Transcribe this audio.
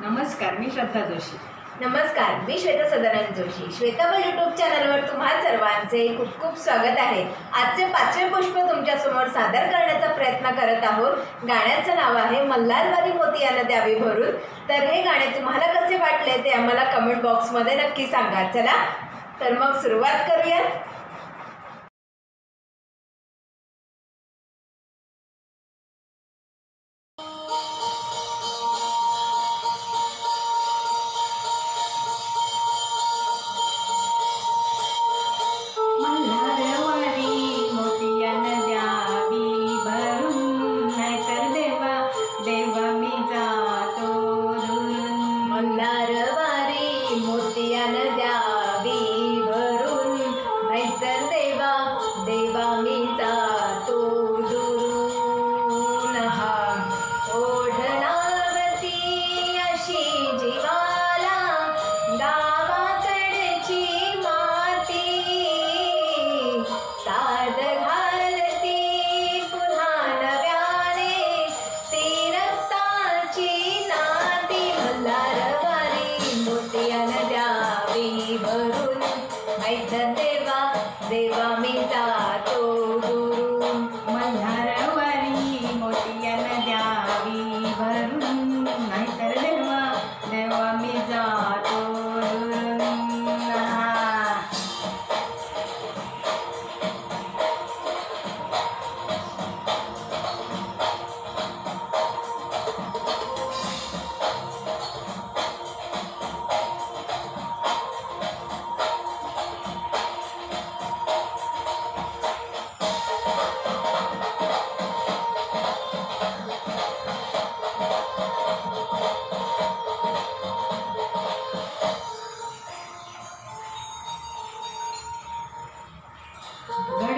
नमस्कार मी श्रद्धा जोशी. नमस्कार मी श्वेता सदानंद जोशी. श्वेताबल यूट्यूब चॅनलवर तुम्हा सर्वांचे खूप खूप स्वागत आहे. आजचे पाचवे पुष्प तुमच्यासमोर सादर करण्याचा प्रयत्न करत आहोत. गाण्याचं नाव आहे मल्हारवारी मोती यानं द्यावी भरून. तर हे गाणे तुम्हाला कसे वाटले ते आम्हाला कमेंट बॉक्समध्ये नक्की सांगा. चला तर मग सुरुवात करूया मल्हारवारी देवा देवा मिता that